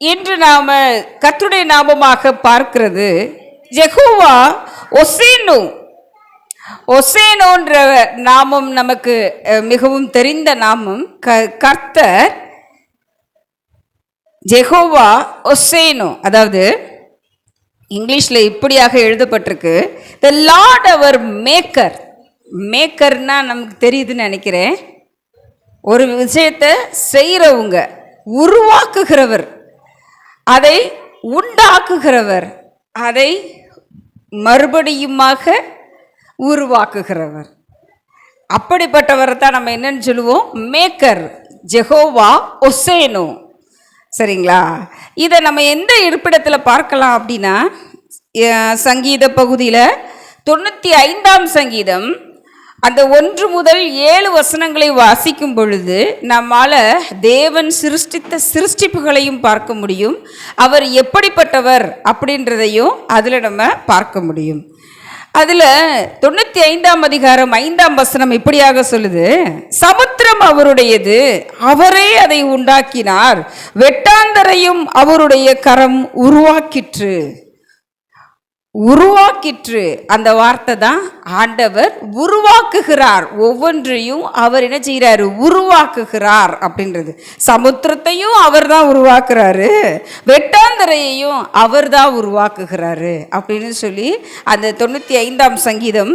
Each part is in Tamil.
இன்று நாம கத்துடைய நாமமாக பார்க்கிறது ஜெகோவா ஒசேனு. ஒசேனோன்ற நாமம் நமக்கு மிகவும் தெரிந்த நாமம். க கர்த்தர் ஜெகோவா ஒசேனு. அதாவது இங்கிலீஷில் இப்படியாக எழுதப்பட்டிருக்கு த லார்ட் அவர் மேக்கர் மேக்கர்னா நமக்கு தெரியுதுன்னு நினைக்கிறேன். ஒரு விஷயத்தை செய்கிறவங்க உருவாக்குகிறவர். அதை உண்டாக்குகிறவர். அதை மறுபடியுமாக உருவாக்குகிறவர். அப்படிப்பட்டவரை தான் நம்ம என்னன்னு சொல்லுவோம்? மேக்கர். ஜெகோவா ஒசேனோ. சரிங்களா? இதை நம்ம எந்த இருப்பிடத்தில் பார்க்கலாம் அப்படின்னா சங்கீத பகுதியில் தொண்ணூற்றி ஐந்தாம் சங்கீதம் அந்த ஒன்று முதல் ஏழு வசனங்களை வாசிக்கும் பொழுது நம்மால் தேவன் சிருஷ்டித்த சிருஷ்டிப்புகளையும் பார்க்க முடியும். அவர் எப்படிப்பட்டவர் அப்படின்றதையும் அதில் நம்ம பார்க்க முடியும். அதில் தொண்ணூற்றி ஐந்தாம் அதிகாரம் ஐந்தாம் வசனம் இப்படியாக சொல்லுது. சமுத்திரம் அவருடையது அவரே அதை உண்டாக்கினார். வெட்டாந்தரையும் அவருடைய கரம் உருவாக்கிற்று. உருவாக்கிற்று. அந்த வார்த்தை தான் ஆண்டவர் உருவாக்குகிறார். ஒவ்வொன்றையும் அவர் என்ன செய்கிறாரு? உருவாக்குகிறார் அப்படின்றது. சமுத்திரத்தையும் அவர் தான் உருவாக்குறாரு. வெட்டாந்தரையையும் அவர் தான் உருவாக்குகிறாரு அப்படின்னு சொல்லி அந்த தொண்ணூற்றி ஐந்தாம் சங்கீதம்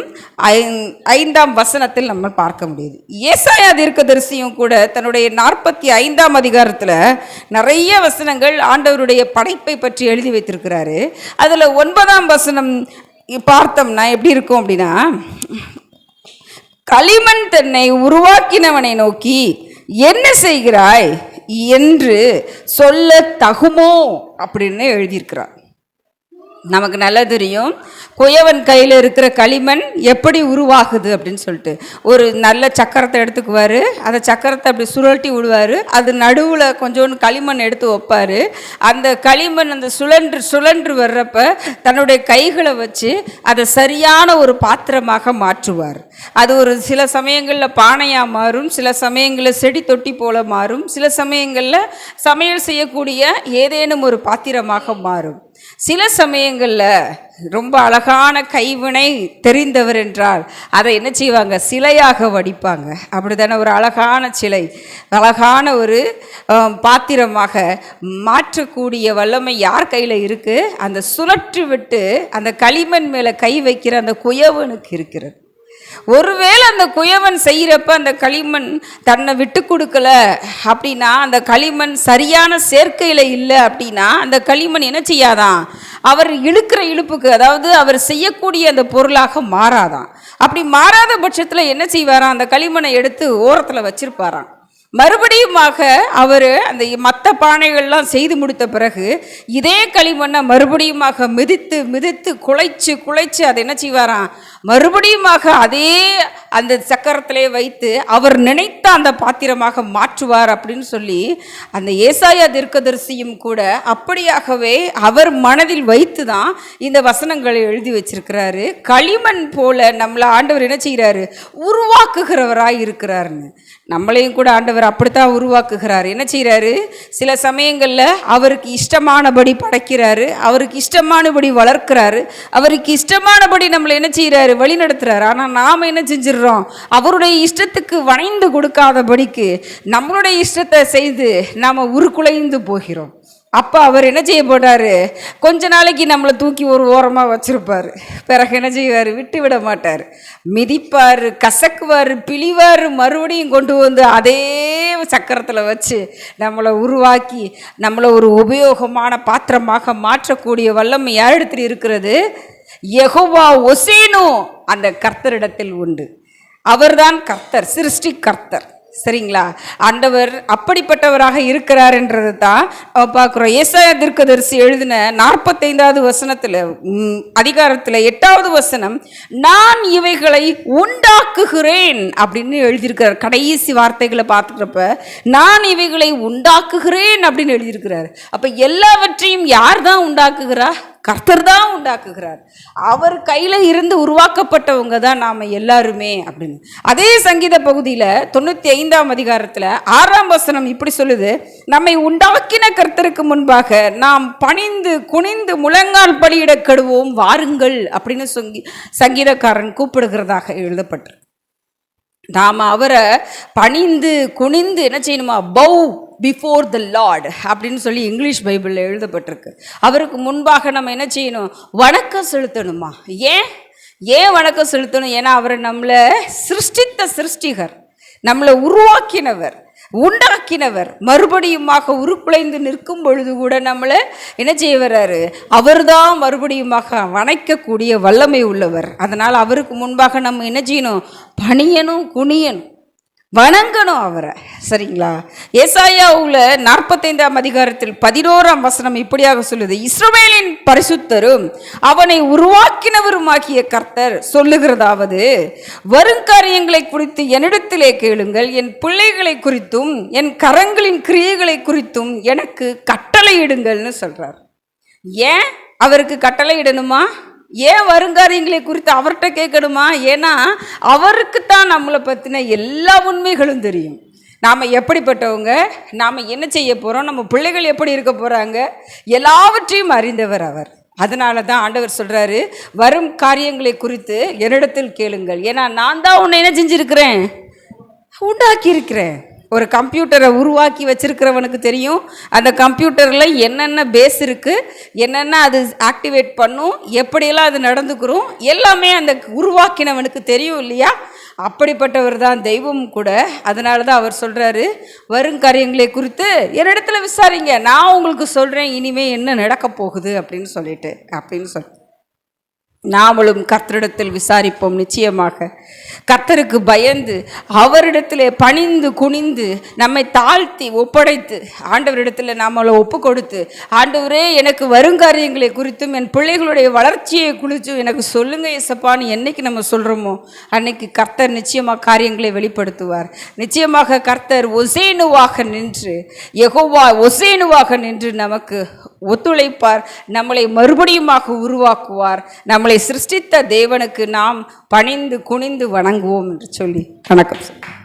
ஐந்தாம் வசனத்தில் நம்ம பார்க்க முடியுது. ஏசாயா தீர்க்கதரிசியும் கூட தன்னுடைய நாற்பத்தி ஐந்தாம் அதிகாரத்தில் நிறைய வசனங்கள் ஆண்டவருடைய படைப்பை பற்றி எழுதி வைத்திருக்கிறாரு. அதில் ஒன்பதாம் வசனம் பார்த்தோம்னா எப்படி இருக்கும் அப்படின்னா களிமண் தன்னை உருவாக்கினவனை நோக்கி என்ன செய்கிறாய் என்று சொல்ல தகுமோ அப்படின்னு எழுதியிருக்கிறார். நமக்கு நல்லா தெரியும். குயவன் கையில் இருக்கிற களிமண் எப்படி உருவாகுது அப்படின்னு சொல்லிட்டு. ஒரு நல்ல சக்கரத்தை எடுத்துக்குவார். அந்த சக்கரத்தை அப்படி சுழட்டி விடுவார். அது நடுவில் கொஞ்சோண்டு களிமண் எடுத்து வைப்பார். அந்த களிமண் அந்த சுழன்று சுழன்று வர்றப்ப தன்னுடைய கைகளை வச்சு அதை சரியான ஒரு பாத்திரமாக மாற்றுவார். அது ஒரு சில சமயங்களில் பானையாக மாறும். சில சமயங்களில் செடி தொட்டி போல மாறும். சில சமயங்களில் சமையல் செய்யக்கூடிய ஏதேனும் ஒரு பாத்திரமாக மாறும். சில சமயங்களில் ரொம்ப அழகான கைவினை தெரிந்தவர் என்றால் அதை என்ன செய்வாங்க? சிலையாக வடிப்பாங்க. அப்படித்தானே ஒரு அழகான சிலை அழகான ஒரு பாத்திரமாக மாற்றக்கூடிய வல்லமை யார் கையில் இருக்குது அந்த சுழற்றி விட்டு அந்த களிமண் மேலே கை வைக்கிற அந்த குயவனுக்கு இருக்கிறது. ஒருவேளை அந்த குயவன் செய்கிறப்ப அந்த களிமண் தன்னை விட்டு கொடுக்கல அப்படின்னா அந்த களிமண் சரியான சேர்க்கையில் இல்லை அப்படின்னா அந்த களிமண் என்ன செய்யாதான்? அவர் இழுக்கிற இழுப்புக்கு அதாவது அவர் செய்யக்கூடிய அந்த பொருளாக மாறாதான். அப்படி மாறாத பட்சத்தில் என்ன செய்வாராம்? அந்த களிமண்ணை எடுத்து ஓரத்தில் வச்சிருப்பாராம். மறுபடியுமாக அவர் அந்த மற்ற பானைகள்லாம் செய்து முடித்த பிறகு இதே களிமண்ணை மறுபடியுமாக மிதித்து மிதித்து குலைச்சு குலைச்சு அதை என்ன செய்வாராம்? மறுபடியுமாக அதே அந்த சக்கரத்திலே வைத்து அவர் நினைத்த அந்த பாத்திரமாக மாற்றுவார் அப்படின்னு சொல்லி அந்த ஏசாயா தீர்க்கதரிசியும் கூட அப்படியாகவே அவர் மனதில் வைத்து தான் இந்த வசனங்களை எழுதி வச்சிருக்கிறாரு. களிமண் போல நம்மளை ஆண்டவர் என்ன செய்கிறாரு? உருவாக்குகிறவராய் இருக்கிறாருன்னு. நம்மளையும் கூட ஆண்டவர் அப்படித்தான் உருவாக்குகிறார். என்ன செய்கிறாரு? சில சமயங்களில் அவருக்கு இஷ்டமானபடி படைக்கிறாரு. அவருக்கு இஷ்டமானபடி வளர்க்கிறாரு. அவருக்கு இஷ்டமானபடி நம்மளை என்ன செய்கிறாரு? வழி நடத்துகிறாரு ஆனால் நாம் என்ன செஞ்சிடறோம்? அவருடைய இஷ்டத்துக்கு வணைந்து கொடுக்காதபடிக்கு நம்மளுடைய இஷ்டத்தை செய்து நாம் உருக்குலைந்து போகிறோம். அப்போ அவர் என்ன செய்ய போட்டார் கொஞ்ச நாளைக்கு நம்மளை தூக்கி ஒரு ஓரமாக வச்சுருப்பார். பிறகு என்ன செய்வார்? விட்டு விட மாட்டார். மிதிப்பார் கசக்குவார் பிழிவார் மறுபடியும் கொண்டு வந்து அதே சக்கரத்தில் வச்சு நம்மளை உருவாக்கி நம்மளை ஒரு உபயோகமான பாத்திரமாக மாற்றக்கூடிய வல்லமை யாரிடத்தில் இருக்கிறது? எகோவா ஒசேனோ அந்த கர்த்தரிடத்தில் உண்டு. அவர்தான் கர்த்தர் சிருஷ்டி கர்த்தர் சரிங்களா? ஆண்டவர் அப்படிப்பட்டவராக இருக்கிறார்ன்றது தான் பார்க்குறோம் ஏசாய திருக்கதரிசி எழுதின நாற்பத்தைந்தாவது வசனத்தில் அதிகாரத்தில் எட்டாவது வசனம் நான் இவைகளை உண்டாக்குகிறேன் அப்படின்னு எழுதியிருக்கிறார். கடைசி வார்த்தைகளை பார்த்துக்கிறப்ப நான் இவைகளை உண்டாக்குகிறேன் அப்படின்னு எழுதியிருக்கிறார். அப்போ எல்லாவற்றையும் யார் தான் உண்டாக்குகிறா? கர்த்தர் தான் உண்டாக்குகிறார். அவர் கையில் இருந்து உருவாக்கப்பட்டவங்க தான் நாம் எல்லாருமே அப்படின்னு. அதே சங்கீத பகுதியில் தொண்ணூற்றி ஐந்தாம் அதிகாரத்தில் ஆறாம் வசனம் இப்படி சொல்லுது நம்மை உண்டாக்கின கர்த்தருக்கு முன்பாக நாம் பணிந்து குனிந்து முழங்கால் பலியிட கெடுவோம் வாருங்கள் அப்படின்னு சொங்கி சங்கீதக்காரன் கூப்பிடுகிறதாக எழுதப்பட்டிருக்கு. நாம் அவரை பணிந்து குனிந்து என்ன செய்யணுமா? பௌ பிஃபோர் த லார்ட் அப்படின்னு சொல்லி இங்கிலீஷ் பைபிளில் எழுதப்பட்டிருக்கு. அவருக்கு முன்பாக நம்ம என்ன செய்யணும்? வணக்கம் செலுத்தணுமா? ஏன்? ஏன் வணக்கம் செலுத்தணும்? ஏன்னா அவர் நம்மளை சிருஷ்டித்த சிருஷ்டிகர். நம்மளை உருவாக்கினவர் உண்டாக்கினவர். மறுபடியுமாக உருக்குலைந்து நிற்கும் பொழுது கூட நம்மளை என்ன செய்ய வர்றாரு? அவர்தான் மறுபடியுமாக வணைக்கக்கூடிய வல்லமை உள்ளவர். அதனால் அவருக்கு முன்பாக நம்ம என்ன செய்யணும்? பணியனும் குனியனும் வணங்கணும் அவரை. சரிங்களா? ஏசாயாவில் நாற்பத்தைந்தாம் அதிகாரத்தில் பதினோராம் வசனம் இப்படியாக சொல்லுது. இஸ்ரவேலின் பரிசுத்தரும் அவனை உருவாக்கினவருமாகிய கர்த்தர் சொல்லுகிறதாவது வருங்காரியங்களை குறித்து என்னிடத்திலே கேளுங்கள். என் பிள்ளைகளை குறித்தும் என் கரங்களின் கிரியைகளை குறித்தும் எனக்கு கட்டளையிடுங்கள்னு சொல்றார். ஏன் அவருக்கு கட்டளையிடணுமா? ஏன் வருங்காரியங்களை குறித்து அவர்கிட்ட கேட்கணுமா? ஏன்னா அவருக்கு தான் நம்மளை பற்றின எல்லா உண்மைகளும் தெரியும். நாம் எப்படிப்பட்டவங்க? நாம் என்ன செய்ய போகிறோம் நம்ம பிள்ளைகள் எப்படி இருக்க போகிறாங்க எல்லாவற்றையும் அறிந்தவர் அவர். அதனால தான் ஆண்டவர் சொல்கிறாரு வரும் காரியங்களை குறித்து என்னிடத்தில் கேளுங்கள். ஏன்னா நான் தான் உன்னை என்ன செஞ்சுருக்கிறேன்? உண்டாக்கியிருக்கிறேன். ஒரு கம்ப்யூட்டரை உருவாக்கி வச்சிருக்கிறவனுக்கு தெரியும். அந்த கம்ப்யூட்டரில் என்னென்ன பேஸ் இருக்குது என்னென்ன அது ஆக்டிவேட் பண்ணும் எப்படியெல்லாம் அது நடந்துக்கிறோம் எல்லாமே அந்த உருவாக்கினவனுக்கு தெரியும் இல்லையா? அப்படிப்பட்டவர் தான் தெய்வம் கூட. அதனால தான் அவர் சொல்கிறாரு வரும் காரியங்களை குறித்து என்னிடத்துல விசாரிங்க. நான் உங்களுக்கு சொல்கிறேன் இனிமேல் என்ன நடக்க போகுது? அப்படின்னு சொல்லிட்டு அப்படின்னு சொல் நாமளும் கர்த்தரிடத்தில் விசாரிப்போம் நிச்சயமாக. கர்த்தருக்கு பயந்து அவரிடத்திலே பணிந்து குனிந்து நம்மை தாழ்த்தி ஒப்படைத்து ஆண்டவரிடத்தில் நாமளை ஒப்பு கொடுத்து ஆண்டவரே எனக்கு வருங்காரியங்களை குறித்தும் என் பிள்ளைகளுடைய வளர்ச்சியை குறித்தும் எனக்கு சொல்லுங்க இசப்பான்னு என்னைக்கு நம்ம சொல்கிறோமோ அன்னைக்கு கர்த்தர் நிச்சயமாக காரியங்களை வெளிப்படுத்துவார். நிச்சயமாக கர்த்தர் ஒசேனுவாக நின்று எகோவா ஒசேனுவாக நின்று நமக்கு ஒத்துழைப்பார் நம்மளை மறுபடியுமாக உருவாக்குவார். நம்மளை சிருஷ்டித்த தேவனுக்கு நாம் பணிந்து குனிந்து வணங்குவோம் என்று சொல்லி வணக்கம் சார்.